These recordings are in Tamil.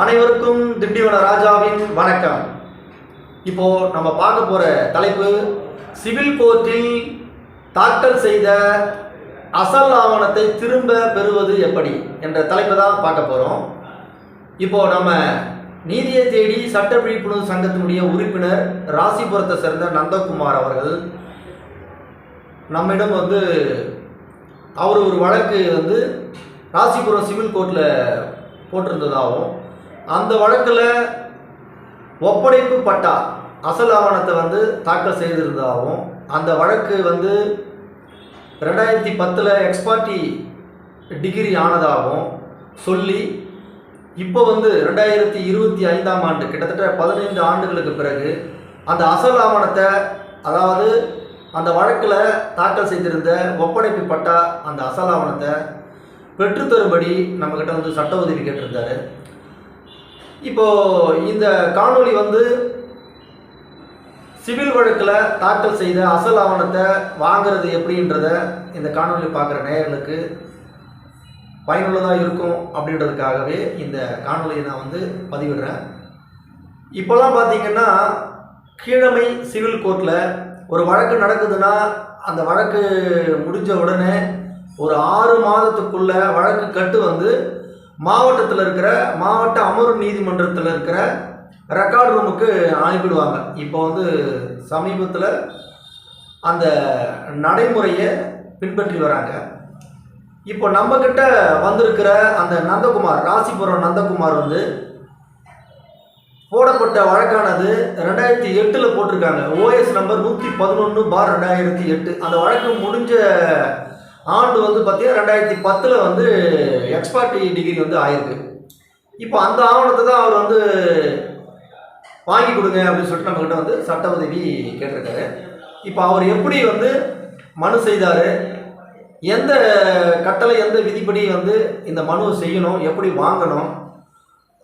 அனைவருக்கும் திண்டிவன ராஜாவின் வணக்கம். இப்போ நம்ம பார்க்க போற தலைப்பு சிவில் கோர்ட்டில் தாக்கல் செய்த அசல் ஆவணத்தை திரும்ப பெறுவது எப்படி என்ற தலைப்பை தான் பார்க்க போறோம். இப்போ நம்ம நீதியை தேடி சட்ட விழிப்புணர்வு சங்கத்தினுடைய உறுப்பினர் ராசிபுரத்தை சேர்ந்த நந்தகுமார் அவர்கள் நம்மிடம் வந்து அவர் ஒரு வழக்கு வந்து ராசிபுரம் சிவில் கோர்ட்டில் போட்டிருந்ததாகவும் அந்த வழக்கில் ஒப்படைப்பு பட்டா அசல் ஆவணத்தை வந்து தாக்கல் செய்திருந்ததாகவும் அந்த வழக்கு வந்து ரெண்டாயிரத்தி பத்தில் எக்ஸ்பார்ட்டி டிகிரி ஆனதாகவும் சொல்லி இப்போ வந்து ரெண்டாயிரத்தி இருபத்தி ஐந்தாம் ஆண்டு கிட்டத்தட்ட பதினைந்து ஆண்டுகளுக்கு பிறகு அந்த அசல் ஆவணத்தை அதாவது அந்த வழக்கில் தாக்கல் செய்திருந்த ஒப்படைப்பு பட்டா அந்த அசல் ஆவணத்தை பெற்றுத்தரும்படி நம்மக்கிட்ட வந்து சட்ட உதவி கேட்டிருந்தாரு. இப்போ இந்த காணொளி வந்து சிவில் வழக்கில் தாக்கல் செய்த அசல் ஆவணத்தை வாங்கிறது எப்படின்றத இந்த காணொலி பார்க்குற நேயர்களுக்கு பயனுள்ளதாக இருக்கும் அப்படின்றதுக்காகவே இந்த காணொலியை நான் வந்து பதிவிடுறேன். இப்போல்லாம் பார்த்தீங்கன்னா கீழமை சிவில் கோர்ட்டில் ஒரு வழக்கு நடக்குதுன்னா அந்த வழக்கு முடிஞ்ச உடனே ஒரு ஆறு மாதத்துக்குள்ளே வழக்கு கட்டு வந்து மாவட்டத்தில் இருக்கிற மாவட்ட அமர்வு நீதிமன்றத்தில் இருக்கிற ரெக்கார்ட் ரூமுக்கு அனுப்பிடுவாங்க. இப்போ வந்து சமீபத்தில் அந்த நடைமுறையை பின்பற்றி வராங்க. இப்போ நம்மக்கிட்ட வந்திருக்கிற அந்த நந்தகுமார் ராசிபுரம் நந்தகுமார் வந்து போடப்பட்ட வழக்கானது ரெண்டாயிரத்தி எட்டில் போட்டிருக்காங்க. ஓஎஸ் நம்பர் நூற்றி பதினொன்று பார் ரெண்டாயிரத்தி எட்டு. அந்த வழக்கு முடிஞ்ச ஆண்டு வந்து பார்த்தீங்கன்னா ரெண்டாயிரத்தி பத்தில் வந்து எக்ஸ்பர்ட் டிகிரி வந்து ஆயிருக்கு. இப்போ அந்த ஆவணத்தை தான் அவர் வந்து வாங்கி கொடுங்க அப்படின்னு சொல்லிட்டு நம்மக்கிட்ட வந்து சட்ட உதவி கேட்டிருக்காரு. இப்போ அவர் எப்படி வந்து மனு செய்தார்? எந்த கட்டளை எந்த விதிப்படி வந்து இந்த மனுவை செய்யணும்? எப்படி வாங்கணும்?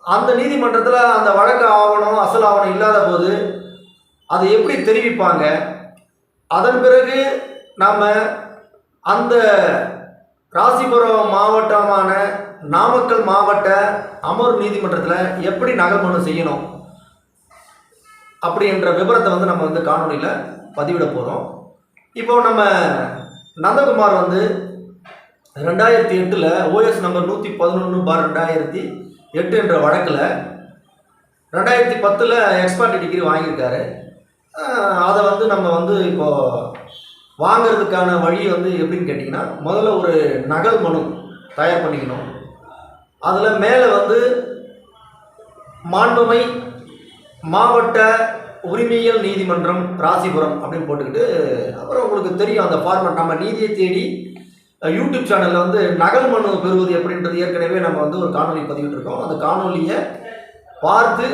அந்த நீதிமன்றத்தில் அந்த வழக்கு ஆவணம் அசல் ஆவணம் இல்லாத போது அதை எப்படி தெரிவிப்பாங்க? அதன் பிறகு நாம் அந்த ராசிபுரம் மாவட்டமான நாமக்கல் மாவட்ட அமர்வு நீதிமன்றத்தில் எப்படி நகல் மனு செய்யணும் அப்படின்ற விவரத்தை வந்து நம்ம வந்து காணொலியில் பதிவிட போகிறோம் இப்போ நம்ம நந்தகுமார் வந்து ரெண்டாயிரத்தி எட்டில் ஓஎஸ் நம்பர் நூற்றி பதினொன்று பார் ரெண்டாயிரத்தி எட்டு என்ற வழக்கில் ரெண்டாயிரத்தி பத்தில் எக்ஸ்பர்ட் டிகிரி வாங்கியிருக்காரு. அதை வந்து நம்ம வந்து இப்போது வாங்கிறதுக்கான வழி வந்து எப்படின்னு கேட்டிங்கன்னா முதல்ல ஒரு நகல் மனு தயார் பண்ணிக்கணும். அதில் மேலே வந்து மாண்புமை மாவட்ட உரிமையியல் நீதிமன்றம் ராசிபுரம் அப்படின்னு போட்டுக்கிட்டு அப்புறம் உங்களுக்கு தெரியும் அந்த ஃபார்மட் நம்ம நீதியை தேடி யூடியூப் சேனலில் வந்து நகல் மனு பெறுவது எப்படின்றது ஏற்கனவே நம்ம வந்து ஒரு காணொலி பதிவிட்டிருக்கோம் அந்த காணொலியை பார்த்து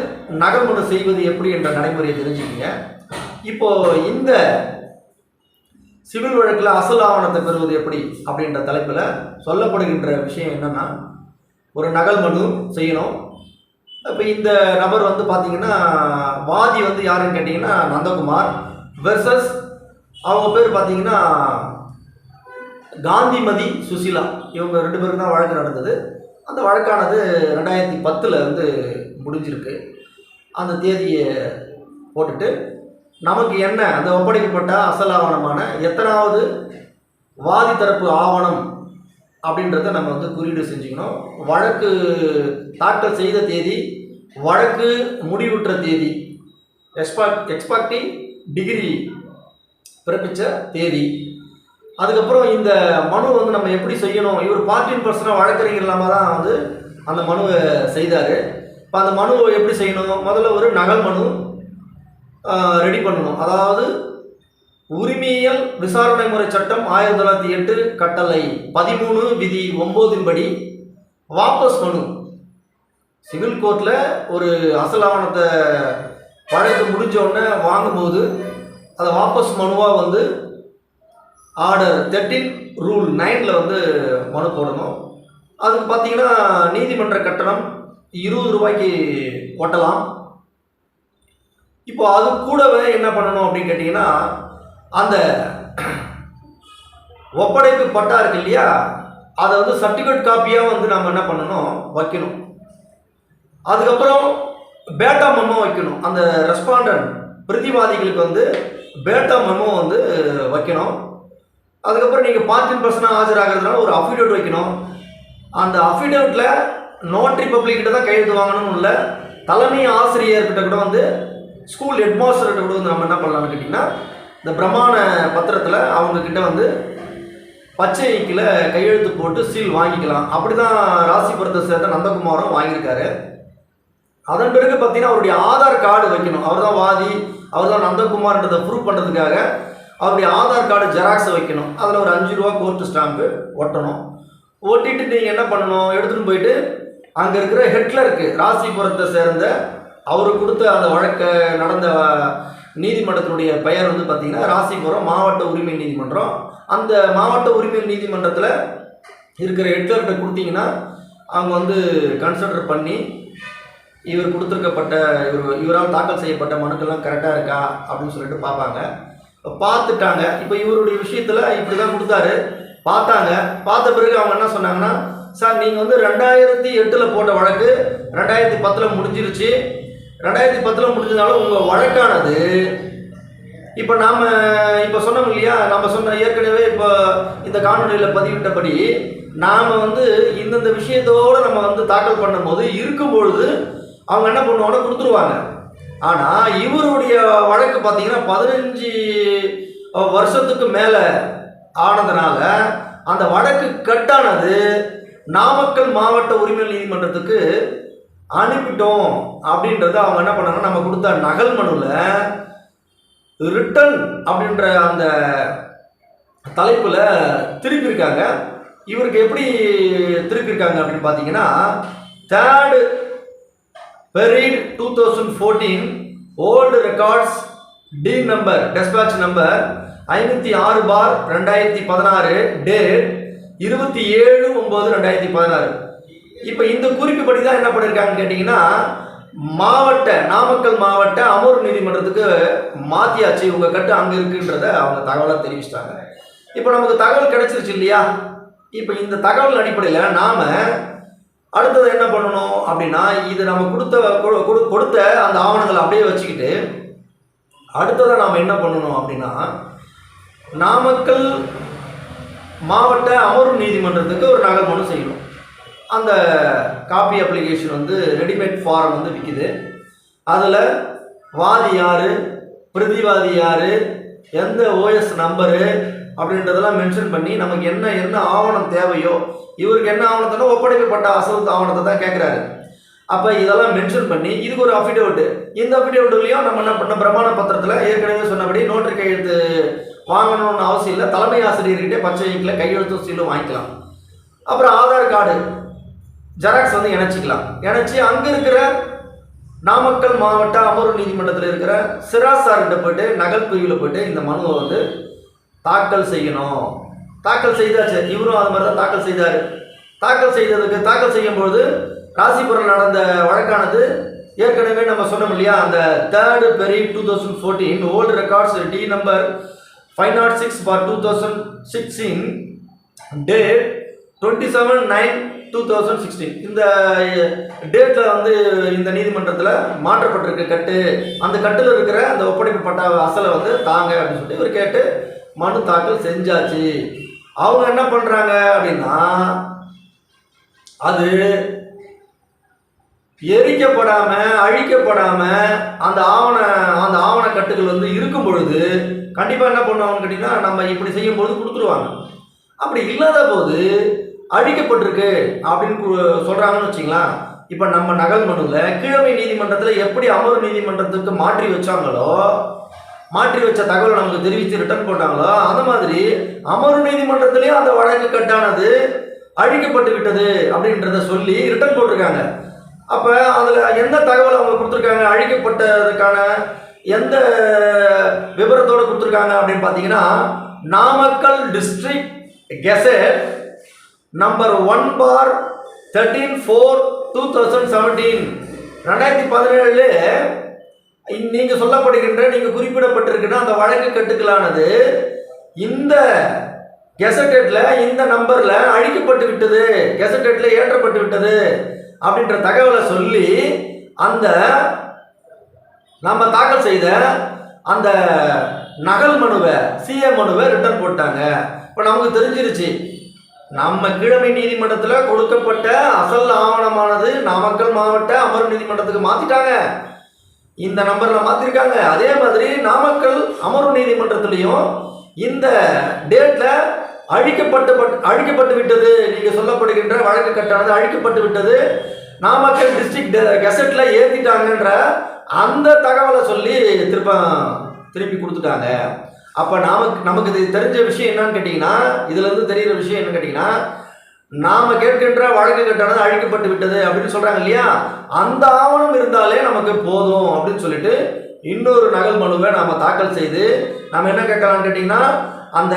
நகல் மனு செய்வது எப்படி என்ற நடைமுறையை தெரிஞ்சுக்கிங்க. இப்போது இந்த சிவில் வழக்கில் அசல் ஆவணத்தை பெறுவது எப்படி அப்படின்ற தலைப்பில் சொல்லப்படுகின்ற விஷயம் என்னென்னா ஒரு நகல் மனு செய்யணும். இப்போ இந்த நபர் வந்து பார்த்தீங்கன்னா வாதி வந்து யாருன்னு கேட்டிங்கன்னா நந்தகுமார் வெர்சஸ் அவங்க பேர் பார்த்தீங்கன்னா காந்திமதி சுசிலா. இவங்க ரெண்டு பேருக்கு தான் வழக்கு நடந்தது. அந்த வழக்கானது ரெண்டாயிரத்தி பத்தில் வந்து முடிஞ்சிருக்கு. அந்த தேதியை போட்டுட்டு நமக்கு என்ன? அந்த ஒப்படைக்கப்பட்ட அசல் ஆவணமான எத்தனாவது வாதி தரப்பு ஆவணம் அப்படின்றத நம்ம வந்து குறியீடு செஞ்சுக்கணும். வழக்கு தாக்கல் செய்த தேதி வழக்கு முடிவுற்ற தேதி எக்ஸ்பாக்ட் எக்ஸ்பாக்டிங் டிகிரி பிறப்பித்த தேதி. அதுக்கப்புறம் இந்த மனு வந்து நம்ம எப்படி செய்யணும்? இவர் பார்ட்டின் பர்சனாக வழக்கறிஞர் இல்லாமல் தான் வந்து அந்த மனுவை செய்தார். இப்போ அந்த மனுவை எப்படி செய்யணும்? முதல்ல ஒரு நகல் மனு ரெடி பண்ணணும். அதாவது உரிமையியல் விசாரணை முறை சட்டம் ஆயிரத்தி தொள்ளாயிரத்தி எட்டு கட்டளை பதிமூணு விதி ஒம்போதின்படி வாபஸ் மனு. சிவில் கோர்ட்டில் ஒரு அசல் ஆவணத்தை வழக்கு முடிஞ்ச உடனே வாங்கும்போது அதை வாபஸ் மனுவாக வந்து ஆர்டர் தேர்ட்டின் ரூல் நைனில் வந்து மனு போடணும். அதுக்கு பார்த்தீங்கன்னா நீதிமன்ற கட்டணம் இருபது ரூபாய்க்கு ஒட்டலாம் இப்போ அது கூடவே என்ன பண்ணணும் அப்படின்னு கேட்டிங்கன்னா அந்த ஒப்படைப்பு பட்டா இருக்கு இல்லையா? அதை வந்து சர்டிஃபிகேட் காப்பியாக வந்து நம்ம என்ன பண்ணணும்? வைக்கணும். அதுக்கப்புறம் பேட்டா மெமோ வைக்கணும். அந்த ரெஸ்பாண்டன்ட் பிரதிவாதிகளுக்கு வந்து பேட்டா மெமோ வந்து வைக்கணும். அதுக்கப்புறம் நீங்கள் பார்ட்டின் பர்சனாக ஆஜராகிறதுனால ஒரு அஃபிடேவிட் வைக்கணும். அந்த அஃபிடேவிட்டில் நோட்ரி பப்ளிக்கிட்ட தான் கையெழுத்து வாங்கணும்னு இல்லை தலைமை ஆசிரியர்கிட்ட கூட வந்து ஸ்கூல் ஹெட்மாஸ்டர்கிட்ட கூட நம்ம என்ன பண்ணலாம்னு கேட்டிங்கன்னா இந்த பிரமாண பத்திரத்தில் அவங்கக்கிட்ட வந்து பச்சைக்கில் கையெழுத்து போட்டு சீல் வாங்கிக்கலாம். அப்படி தான் ராசிபுரத்தை சேர்ந்த நந்தகுமாரும் வாங்கியிருக்காரு. அதன் பிறகு பார்த்தீங்கன்னா அவருடைய ஆதார் கார்டு வைக்கணும். அவர் தான் வாதி அவர் தான் நந்தகுமார்ன்றதை ப்ரூவ் பண்ணுறதுக்காக அவருடைய ஆதார் கார்டு ஜெராக்ஸை வைக்கணும். அதில் ஒரு அஞ்சு ரூபா கோர்ட்டு ஸ்டாம்பு ஒட்டணும். ஒட்டிட்டு நீங்கள் என்ன பண்ணணும்? எடுத்துகிட்டு போயிட்டு அங்கே இருக்கிற ஹெட்லருக்கு ராசிபுரத்தை சேர்ந்த அவர் கொடுத்த அந்த வழக்கு நடந்த நீதிமன்றத்தினுடைய பெயர் வந்து பார்த்திங்கன்னா ராசிபுரம் மாவட்ட உரிமை நீதிமன்றம். அந்த மாவட்ட உரிமை நீதிமன்றத்தில் இருக்கிற ஹெட்லர்கிட்ட கொடுத்தீங்கன்னா அவங்க வந்து கன்சிடர் பண்ணி இவர் கொடுத்துருக்கப்பட்ட இவர் இவரால் தாக்கல் செய்யப்பட்ட மனுக்கெல்லாம் கரெக்டாக இருக்கா அப்படின்னு சொல்லிட்டு பார்ப்பாங்க. பார்த்துட்டாங்க. இப்போ இவருடைய விஷயத்தில் இப்படி தான் கொடுத்தாரு. பார்த்தாங்க. பார்த்த பிறகு அவங்க என்ன சொன்னாங்கன்னா சார் நீங்கள் வந்து ரெண்டாயிரத்தி எட்டில் போட்ட வழக்கு ரெண்டாயிரத்தி பத்தில் முடிஞ்சிருச்சு. ரெண்டாயிரத்தி பத்தில் முடிஞ்சதுனால உங்கள் வழக்கானது. இப்போ நாம் இப்போ சொன்னோம் இல்லையா நம்ம சொன்ன ஏற்கனவே இப்போ இந்த காணொலியில் பதிவிட்டபடி நாம் வந்து இந்தந்த விஷயத்தோடு நம்ம வந்து தாக்கல் பண்ணும்போது இருக்கும் பொழுது அவங்க என்ன பண்ணுவாங்கன்னா கொடுத்துருவாங்க. ஆனால் இவருடைய வழக்கு பார்த்தீங்கன்னா பதினஞ்சு வருஷத்துக்கு மேலே ஆனதுனால அந்த வழக்கு கட்டானது நாமக்கல் மாவட்ட உரிமை நீதிமன்றத்துக்கு அனுப்பிட்டோம் அப்படின்றத அவங்க என்ன பண்ணாங்கன்னா நம்ம கொடுத்த நகல் மனுவில் ரிட்டன் அப்படின்ற அந்த தலைப்பில் திருப்பியிருக்காங்க. இவருக்கு எப்படி திருப்பியிருக்காங்க அப்படின்னு பார்த்தீங்கன்னா third period two thousand fourteen old records D number despatch number ஐநூற்றி ஆறு பார் ரெண்டாயிரத்தி பதினாறு டேட் இருபத்தி ஏழு ஒம்பது ரெண்டாயிரத்தி பதினாறு. இப்போ இந்த குறிப்புப்படி தான் என்ன பண்ணியிருக்காங்கன்னு கேட்டிங்கன்னா மாவட்ட நாமக்கல் மாவட்ட அமர்வு நீதிமன்றத்துக்கு மாத்தியாச்சு. உங்கள் கட்டு அங்கே இருக்குன்றத அவங்க தகவலாக தெரிவிச்சிட்டாங்க. இப்போ நமக்கு தகவல் கிடைச்சிருச்சு இல்லையா? இப்போ இந்த தகவல் அடிப்படையில் நாம் அடுத்தது என்ன பண்ணணும் அப்படின்னா இது நம்ம கொடுத்த கொடு- கொடுத்த அந்த ஆவணங்களை அப்படியே வச்சுக்கிட்டு அடுத்ததை நாம் என்ன பண்ணணும் அப்படின்னா நாமக்கல் மாவட்ட அமர்வு நீதிமன்றத்துக்கு ஒரு நகல் மனு செய்யணும். அந்த காப்பி அப்ளிகேஷன் வந்து ரெடிமேட் ஃபார்ம் வந்து விற்கிது அதில் வாதி யார் பிரதிவாதி யார் எந்த ஓஎஸ் நம்பரு அப்படின்றதெல்லாம் மென்ஷன் பண்ணி நமக்கு என்ன என்ன ஆவணம் தேவையோ இவருக்கு என்ன ஆவணத்தினா ஒப்படைக்கப்பட்ட அசல் ஆவணத்தை தான் கேட்குறாரு அப்போ இதெல்லாம் மென்ஷன் பண்ணி இதுக்கு ஒரு அஃபிடேவிட்டு இந்த அஃபிடேவிட்லையும் நம்ம என்ன பண்ண பிரமாண பத்திரத்தில் ஏற்கனவே சொன்னபடி நோட்டு கையெழுத்து வாங்கணும்னு அவசியம் இல்லை தலைமை ஆசிரியர்கிட்டே பச்சை இங்கில் கையெழுத்தும் சீலும் வாங்கிக்கலாம். அப்புறம் ஆதார் கார்டு. ஜெராக்ஸ் வந்து இணைச்சிக்கலாம். இணைச்சி அங்கே இருக்கிற நாமக்கல் மாவட்ட அமர்வு நீதிமன்றத்தில் இருக்கிற சிராஸ் சார்கிட்ட போயிட்டு நகல் பிரிவில் போயிட்டு இந்த மனுவை வந்து தாக்கல் செய்யணும். தாக்கல் செய்தாச்சு. இவரும் அது மாதிரி தான் தாக்கல் செய்தார். தாக்கல் செய்ததுக்கு தாக்கல் செய்யும்போது ராசிபுரம் நடந்த வழக்கானது ஏற்கனவே நம்ம சொன்னோம் இல்லையா? அந்த third period two thousand fourteen old records D number five naught six for two thousand sixteen date twenty seven nine two thousand sixteen இந்த டேட்டில் வந்து இந்த நீதிமன்றத்தில் மாற்றப்பட்டிருக்கு கட்டு அந்த கட்டில் இருக்கிற அந்த ஒப்படைக்கப்பட்ட அசலை வந்து தாங்க அப்படின்னு சொல்லிட்டு இவர் கேட்டு மனு தாக்கல் செஞ்சாச்சு. அவங்க என்ன பண்ணுறாங்க அப்படின்னா அது எரிக்கப்படாம அழிக்கப்படாம அந்த ஆவண அந்த ஆவண கட்டுகள் வந்து இருக்கும் பொழுது கண்டிப்பாக என்ன பண்ணுவாங்கன்னு கேட்டிங்கன்னா நம்ம இப்படி செய்யும் பொழுது கொடுத்துருவாங்க. அப்படி இல்லாத போது அழிக்கப்பட்டிருக்கு அப்படின்னு சொல்கிறாங்கன்னு சொல்றாங்கன்னு வச்சுங்களேன். இப்போ நம்ம நகல் மனுவில் கீழமை நீதிமன்றத்தில் எப்படி அமர்வு நீதிமன்றத்துக்கு மாற்றி வச்சாங்களோ மாற்றி வச்ச தகவலை நமக்கு தெரிவித்து ரிட்டர்ன் போட்டாங்களோ அந்த மாதிரி அமர்வு நீதிமன்றத்திலேயும் அந்த வழக்கு கட்டானது அழிக்கப்பட்டு விட்டது அப்படின்றத சொல்லி ரிட்டர்ன் போட்டிருக்காங்க. அப்போ அதில் எந்த தகவல் அவங்க கொடுத்துருக்காங்க? அழிக்கப்பட்டதுக்கான எந்த விவரத்தோடு கொடுத்துருக்காங்க அப்படின்னு பார்த்தீங்கன்னா Namakkal district gazette number one for thirteen four two thousand seventeen ரெண்டாயிரத்தி பதினேழு நீங்கள் சொல்லப்படுகின்ற நீங்கள் குறிப்பிடப்பட்டிருக்கிற அந்த வழக்கு கட்டுக்களானது இந்த கெசட்டட்ல இந்த நம்பரில் அழிக்கப்பட்டு விட்டது கெசட்டட்ல ஏற்றப்பட்டு விட்டது அப்படின்ற தகவலை சொல்லி அந்த நம்ம தாக்கல் செய்த அந்த நகல் மனுவை சிஏ மனுவை ரிட்டர்ன் போட்டாங்க. இப்போ நமக்கு தெரிஞ்சிருச்சு நம்ம கீழமை நீதிமன்றத்தில் கொடுக்கப்பட்ட அசல் ஆவணமானது நாமக்கல் மாவட்ட அமர்வு நீதிமன்றத்துக்கு மாற்றிட்டாங்க இந்த நம்பரில் மாற்றிருக்காங்க அதே மாதிரி நாமக்கல் அமர்வு நீதிமன்றத்திலையும் இந்த டேட்டில் அழிக்கப்பட்டு பட்- அழிக்கப்பட்டு விட்டது. நீங்கள் சொல்லப்படுகின்ற வழக்கு கட்டானது அழிக்கப்பட்டு விட்டது. நாமக்கல் டிஸ்ட்ரிக்ட் கெசட்டில் ஏற்றிட்டாங்கன்ற அந்த தகவலை சொல்லி திருப்ப திருப்பி கொடுத்துட்டாங்க. அப்போ நமக்கு நமக்கு இது தெரிஞ்ச விஷயம் என்னன்னு கேட்டிங்கன்னா இதுலேருந்து தெரிகிற விஷயம் என்னன்னு கேட்டிங்கன்னா நாம கேட்கின்ற வழக்கு கட்டானது அழிக்கப்பட்டு விட்டது அப்படின்னு சொல்றாங்க இல்லையா? அந்த ஆவணம் இருந்தாலே நமக்கு போதும் அப்படின்னு சொல்லிட்டு இன்னொரு நகல் மனுவை நாம தாக்கல் செய்து நாம் என்ன கேட்கலாம்னு கேட்டிங்கன்னா அந்த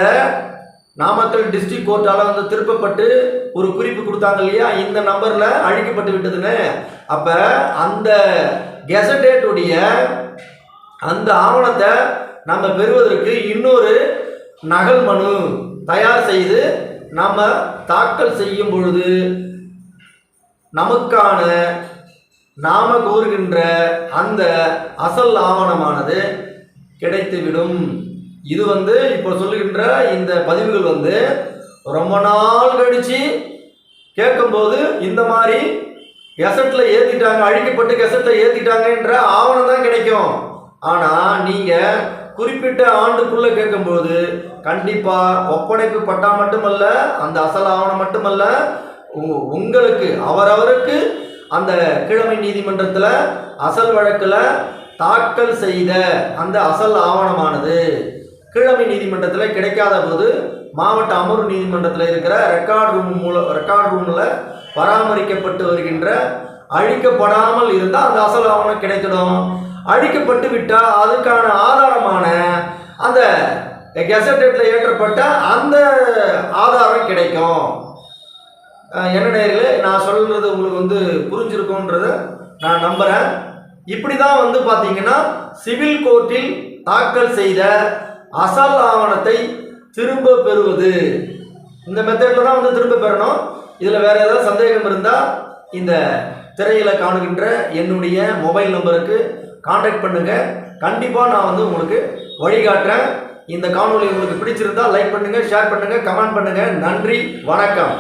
நாமக்கல் டிஸ்ட்ரிக்ட் கோர்ட்டால வந்து திருப்பப்பட்டு ஒரு குறிப்பு கொடுத்தாங்க இல்லையா? இந்த நம்பரில் அழிக்கப்பட்டு விட்டதுன்னு. அப்போ அந்த கெசடேட்டுடைய அந்த ஆவணத்தை நம்ம பெறுவதற்கு இன்னொரு நகல் மனு தயார் செய்து நம்ம தாக்கல் செய்யும் பொழுது நமக்கான நாம கூறுகின்ற அந்த அசல் ஆவணமானது கிடைத்துவிடும். இது வந்து இப்போ சொல்லுகின்ற இந்த பதிவுகள் வந்து ரொம்ப நாள் கழிச்சு கேட்கும்போது இந்த மாதிரி கெசட்டில் ஏற்றிட்டாங்க அழிக்கப்பட்டு கெசட்டில் ஏற்றிட்டாங்கன்ற ஆவணம் தான் கிடைக்கும். ஆனால் நீங்கள் குறிப்பிட்ட ஆண்டுக்குள்ளே கேட்கும்போது கண்டிப்பாக ஒப்படைப்பு பட்டா மட்டுமல்ல அந்த அசல் ஆவணம் மட்டுமல்ல உங்களுக்கு அவரவருக்கு அந்த கிழமை நீதிமன்றத்தில் அசல் வழக்கில் தாக்கல் செய்த அந்த அசல் ஆவணமானது கிழமை நீதிமன்றத்தில் கிடைக்காத போது மாவட்ட அமர்வு நீதிமன்றத்தில் இருக்கிற ரெக்கார்ட் ரூம் மூலம் ரெக்கார்ட் ரூமில் பராமரிக்கப்பட்டு வருகின்ற அழிக்கப்படாமல் இருந்தால் அந்த அசல் ஆவணம் கிடைக்கணும். அழிக்கப்பட்டு விட்டால் அதுக்கான ஆதாரமான அந்த கெசட்டேட்டில் ஏற்றப்பட்ட அந்த ஆதாரம் கிடைக்கும். என்ன நேர்களே நான் சொல்கிறது உங்களுக்கு வந்து புரிஞ்சிருக்கும்ன்றத நான் நம்புகிறேன் இப்படி தான் வந்து பார்த்தீங்கன்னா சிவில் கோர்ட்டில் தாக்கல் செய்த அசல் ஆவணத்தை திரும்ப பெறுவது. இந்த மெத்தடில் தான் வந்து திரும்ப பெறணும். இதில் வேறு ஏதாவது சந்தேகம் இருந்தால் இந்த திரையில் காணுகின்ற என்னுடைய மொபைல் நம்பருக்கு காண்டாக்ட் பண்ணுங்கள் கண்டிப்பாக நான் வந்து உங்களுக்கு வழிகாட்டுறேன் இந்த காணொலி உங்களுக்கு பிடிச்சிருந்தா லைக் பண்ணுங்கள் ஷேர் பண்ணுங்கள் கமெண்ட் பண்ணுங்கள் நன்றி வணக்கம்.